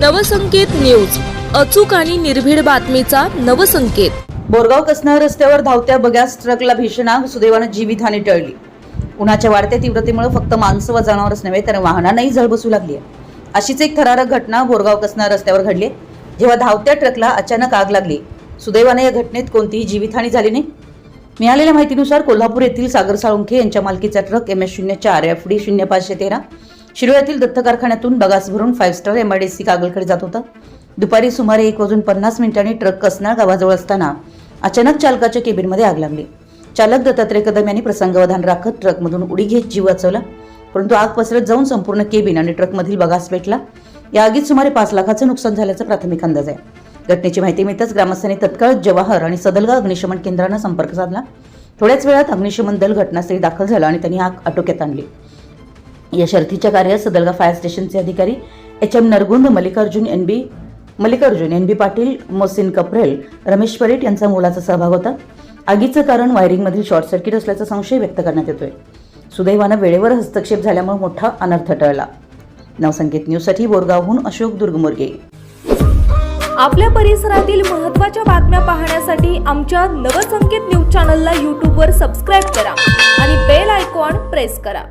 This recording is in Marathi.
नवसंकेत न्यूज. अचूक आणि निर्भीड बातमीचा नवसंकेत. बोरगाव कसना रस्त्यावर धावत्या बग्यास ट्रकला भीषण आग सुदैवानं जीवितहानी टळली. उन्हाच्या वाढत्या तीव्रतेमुळे फक्त माणसं व जनावरच नव्हे तर वाहनांनाही झळ बसू लागली आहे. अशीच एक थरारक घटना बोरगाव कसना रस्त्यावर घडली जेव्हा धावत्या ट्रकला अचानक आग लागली सुदैवाने या घटनेत कोणतीही जीवितहानी झाली नाही. मिळालेल्या माहितीनुसार कोल्हापूर येथील सागर साळुंखे यांच्या मालकीचा ट्रक एम एस शून्य चार एफ डी शून्य पाचशे तेरा शिरोळ्यातील दत्त कारखान्यातून बगास भरून फाईव्ह स्टार एमआयडीसी कागलकडे जात होता. दुपारी सुमारे एक वाजून पन्नास मिनिटांनी ट्रक कसनाळ गावाजवळ असताना अचानक चालकाच्या केबिनमध्ये आग लागली. चालक दत्तात्रय कदम यांनी प्रसंगावधान राखत ट्रकमधून उडी घेत जीव वाचवला. परंतु आग पसरत जाऊन संपूर्ण केबिन आणि ट्रकमधील बगास पेटला. या आगीत सुमारे पाच लाखाचं नुकसान झाल्याचा प्राथमिक अंदाज आहे. घटनेची माहिती मिळताच ग्रामस्थांनी तत्काळ जवाहर आणि सदलगा अग्निशमन केंद्रानं संपर्क साधला. थोड्याच वेळात अग्निशमन दल घटनास्थळी दाखल झालं आणि त्यांनी आग आटोक्यात आणली. या शर्थीच्या कार्यात सदलगा फायर स्टेशनचे अधिकारी H M Nargund Mallikarjun N B Mallikarjun N B Patil Mosin Kaprel Ramesh Paret यांचा मोलाचा सहभाग होता. आगीचं कारण वायरिंगमधील शॉर्ट सर्किट असल्याचा संशय व्यक्त करण्यात येतोय. सुदैवानं वेळेवर हस्तक्षेप झाल्यामुळे मोठा अनर्थ टळला. नवसंकेत न्यूजसाठी बोरगावहून अशोक दुर्गमुर्गे. आपल्या परिसरातील महत्त्वाच्या बातम्या पाहण्यासाठी आमच्या नवसंकेत न्यूज चॅनलला यूट्यूबवर सबस्क्राईब करा आणि बेल आयकॉन प्रेस करा.